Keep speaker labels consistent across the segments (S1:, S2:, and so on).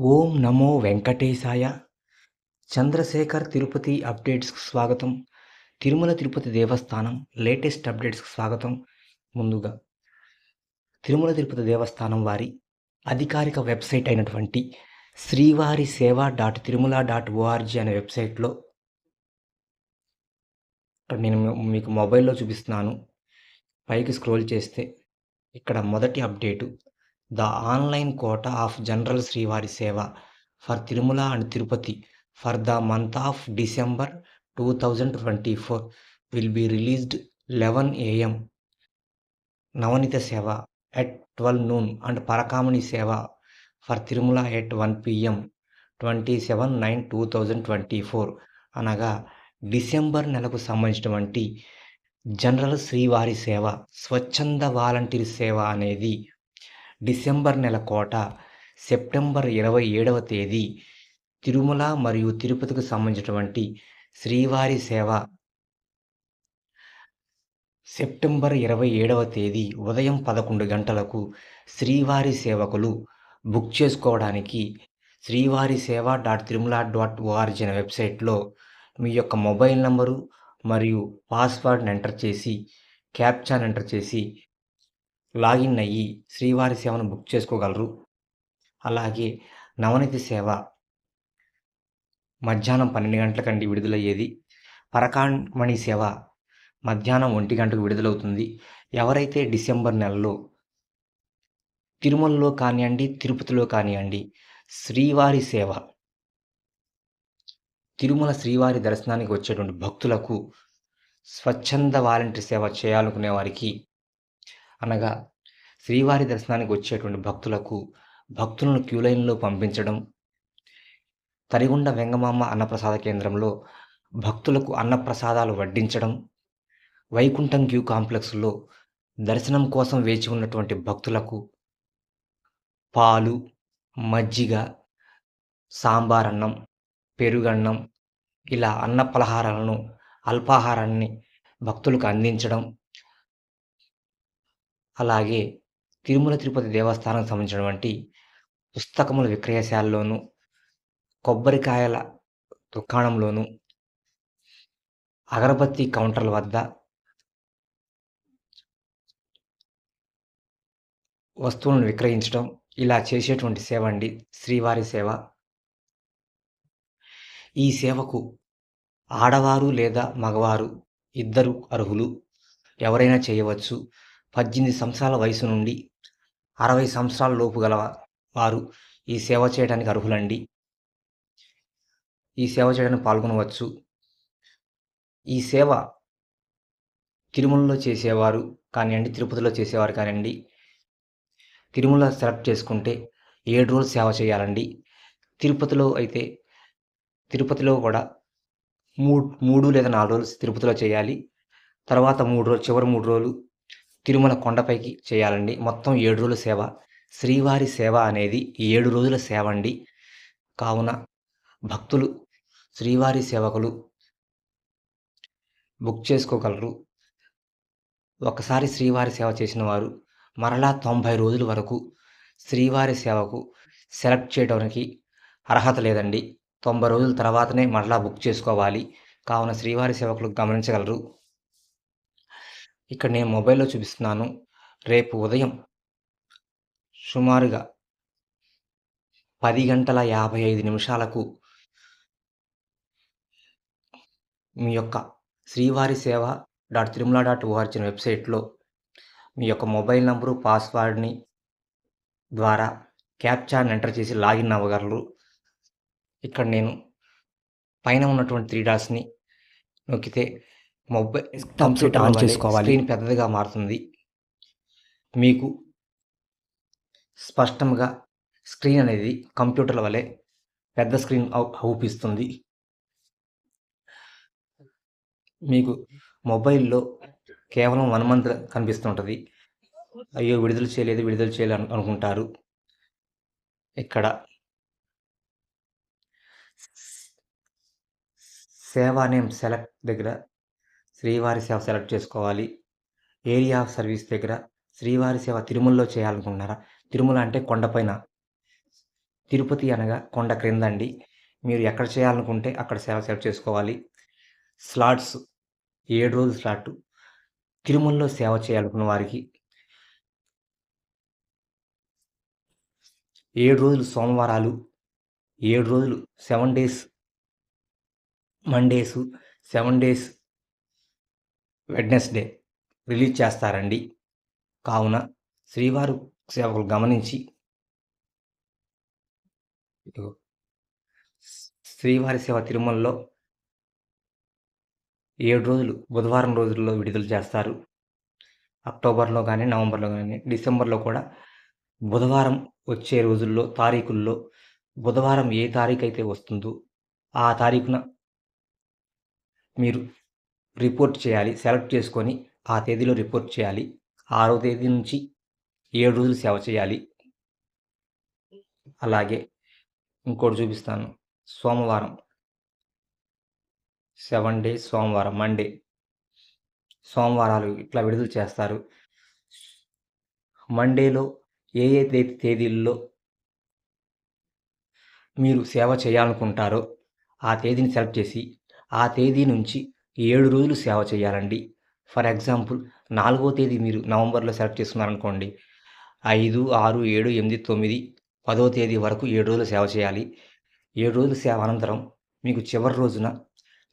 S1: ఓం నమో వెంకటేశాయ. చంద్రశేఖర్ తిరుపతి అప్డేట్స్కి స్వాగతం. తిరుమల తిరుపతి దేవస్థానం లేటెస్ట్ అప్డేట్స్కి స్వాగతం. ముందుగా తిరుమల తిరుపతి దేవస్థానం వారి అధికారిక వెబ్సైట్ అయినటువంటి శ్రీవారి సేవ డాట్ తిరుమల డాట్ ఓఆర్జీ అనే వెబ్సైట్లో నేను మీకు మొబైల్లో చూపిస్తున్నాను. పైకి స్క్రోల్ చేస్తే ఇక్కడ మొదటి update the online quota of general శ్రీవారి సేవ for Tirumala and Tirupati for the month of December two thousand twenty four will be released eleven AM. Navaneetha Seva at twelve noon and Parakamani Seva for Tirumala at one PM twenty seven nine two thousand twenty four అనగా December నెలకు సంబంధించినటువంటి general శ్రీవారి సేవ స్వచ్ఛంద volunteer సేవ అనేది December నెల కోట September ఇరవై ఏడవ తేదీ తిరుమల మరియు తిరుపతికి సంబంధించినటువంటి శ్రీవారి సేవ. సెప్టెంబర్ ఇరవై ఏడవ తేదీ ఉదయం పదకొండు గంటలకు శ్రీవారి సేవకులు బుక్ చేసుకోవడానికి శ్రీవారి సేవ డాట్ తిరుమల డాట్ ఓఆర్జీ అనే వెబ్సైట్లో మీ యొక్క మొబైల్ నంబరు మరియు పాస్వర్డ్ని ఎంటర్ చేసి క్యాప్చాన్ ఎంటర్ చేసి లాగిన్ అయ్యి శ్రీవారి సేవను బుక్ చేసుకోగలరు. అలాగే నవనీతి సేవ మధ్యాహ్నం పన్నెండు గంటలకండి విడుదలయ్యేది. పరకామణి సేవ మధ్యాహ్నం ఒంటి గంటకు విడుదలవుతుంది. ఎవరైతే డిసెంబర్ నెలలో తిరుమలలో కానివ్వండి తిరుపతిలో కానివ్వండి శ్రీవారి సేవ తిరుమల శ్రీవారి దర్శనానికి వచ్చేటువంటి భక్తులకు స్వచ్ఛంద వాలంటీర్ సేవ చేయాలనుకునే వారికి అనగా శ్రీవారి దర్శనానికి వచ్చేటువంటి భక్తులకు భక్తులను క్యూ లైన్లో పంపించడం తరిగుండ వెంగమామ అన్నప్రసాద కేంద్రంలో భక్తులకు అన్నప్రసాదాలు వడ్డించడం వైకుంఠం క్యూ కాంప్లెక్స్లో దర్శనం కోసం వేచి ఉన్నటువంటి భక్తులకు పాలు మజ్జిగ సాంబార్ అన్నం పెరుగన్నం ఇలా అన్న పలహారాలను అల్పాహారాన్ని భక్తులకు అందించడం అలాగే తిరుమల తిరుపతి దేవస్థానం సంబంధించినటువంటి పుస్తకముల విక్రయశాలలోను కొబ్బరికాయల దుకాణంలోను అగరబత్తి కౌంటర్ల వద్ద వస్తువులను విక్రయించడం ఇలా చేసేటువంటి సేవ అండి శ్రీవారి సేవ. ఈ సేవకు ఆడవారు లేదా మగవారు ఇద్దరు అర్హులు. ఎవరైనా చేయవచ్చు. పద్దెనిమిది సంవత్సరాల వయసు నుండి అరవై సంవత్సరాల లోపు గల వారు ఈ సేవ చేయడానికి అర్హులండి. ఈ సేవ చేయడానికి పాల్గొనవచ్చు. ఈ సేవ తిరుమలలో చేసేవారు కానివ్వండి తిరుపతిలో చేసేవారు కానివ్వండి తిరుమల సెలెక్ట్ చేసుకుంటే ఏడు రోజులు సేవ చేయాలండి. తిరుపతిలో అయితే తిరుపతిలో కూడా మూడు మూడు లేదా నాలుగు రోజులు తిరుపతిలో చేయాలి. తర్వాత మూడు రోజులు చివరి మూడు రోజులు తిరుమల కొండపైకి చేయాలండి. మొత్తం ఏడు రోజుల సేవ. శ్రీవారి సేవ అనేది ఏడు రోజుల సేవ అండి. కావున భక్తులు శ్రీవారి సేవకులు బుక్ చేసుకోగలరు. ఒకసారి శ్రీవారి సేవ చేసిన వారు మరలా తొంభై రోజుల వరకు శ్రీవారి సేవకు సెలెక్ట్ చేయడానికి అర్హత లేదండి. తొంభై రోజుల తర్వాతనే మరలా బుక్ చేసుకోవాలి. కావున శ్రీవారి సేవకులు గమనించగలరు. ఇక్కడ నేను మొబైల్లో చూపిస్తున్నాను. రేపు ఉదయం సుమారుగా పది గంటల యాభై ఐదు నిమిషాలకు మీ యొక్క శ్రీవారి సేవ డాట్ తిరుమల డాట్ ఓఆర్జిన్ వెబ్సైట్లో మీ యొక్క మొబైల్ నంబరు పాస్వర్డ్ని ద్వారా క్యాప్చాన్ ఎంటర్ చేసి లాగిన్ అవ్వగలరు. ఇక్కడ నేను పైన ఉన్నటువంటి త్రీ డాట్స్ని నొక్కితే మొబైల్ కంప్యూటర్ ఆన్ చేసుకోవాలి. స్క్రీన్ పెద్దదిగా మారుతుంది. మీకు స్పష్టంగా స్క్రీన్ అనేది కంప్యూటర్ల వలె పెద్ద స్క్రీన్ అవుపిస్తుంది. మీకు మొబైల్లో కేవలం వన్ మంత్ కనిపిస్తుంటుంది. అయ్యో విడుదల చేయలేదు విడుదల చేయలేదు అనుకుంటారు. ఇక్కడ సేవా నేమ్ సెలెక్ట్ దగ్గర శ్రీవారి సేవ సెలెక్ట్ చేసుకోవాలి. ఏరియా ఆఫ్ సర్వీస్ దగ్గర శ్రీవారి సేవ తిరుమలలో చేయాలనుకుంటున్నారా? తిరుమల అంటే కొండపైన తిరుపతి అనగా కొండ క్రిందండి. మీరు ఎక్కడ చేయాలనుకుంటే అక్కడ సేవ సెలెక్ట్ చేసుకోవాలి. స్లాట్స్ ఏడు రోజుల స్లాట్. తిరుమలలో సేవ చేయాలనుకున్న వారికి ఏడు రోజులు సోమవారాలు ఏడు రోజులు seven days Mondays seven days Wednesday release చేస్తారండి. కావున శ్రీవారు సేవకులు గమనించి శ్రీవారి సేవ తిరుమలలో ఏడు రోజులు బుధవారం రోజుల్లో విడుదల చేస్తారు. అక్టోబర్లో కానీ నవంబర్లో కానీ డిసెంబర్లో కూడా బుధవారం వచ్చే రోజుల్లో తారీఖుల్లో బుధవారం ఏ తారీఖు అయితే వస్తుందో ఆ తారీఖున మీరు రిపోర్ట్ చేయాలి. సెలెక్ట్ చేసుకొని ఆ తేదీలో రిపోర్ట్ చేయాలి. ఆరో తేదీ నుంచి ఏడు రోజులు సేవ చేయాలి. అలాగే ఇంకోటి చూపిస్తాను. సోమవారం. సెవెన్ డేస్ సోమవారం మండే. సోమవారాలు ఇట్లా విడుదల చేస్తారు. మండేలో ఏ ఏ తేదీల్లో మీరు సేవ చేయాలనుకుంటారో ఆ తేదీని సెలెక్ట్ చేసి ఆ తేదీ నుంచి ఏడు రోజులు సేవ చేయాలండి. ఫర్ ఎగ్జాంపుల్ నాలుగో తేదీ మీరు నవంబర్లో సెలెక్ట్ చేసుకున్నారనుకోండి ఐదు ఆరు ఏడు ఎనిమిది తొమ్మిది పదో తేదీ వరకు ఏడు రోజులు సేవ చేయాలి. ఏడు రోజులు సేవ అనంతరం మీకు చివరి రోజున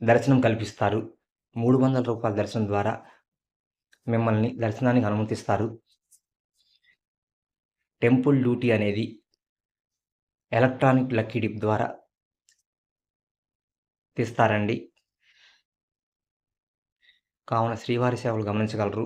S1: దర్శనం కల్పిస్తారు. మూడు వందల రూపాయల దర్శనం ద్వారా మిమ్మల్ని దర్శనానికి అనుమతిస్తారు. టెంపుల్ డ్యూటీ అనేది ఎలక్ట్రానిక్ లక్కీ డిప్ ద్వారా తీస్తారండి. కావున శ్రీవారి సేవలు గమనించగలరు.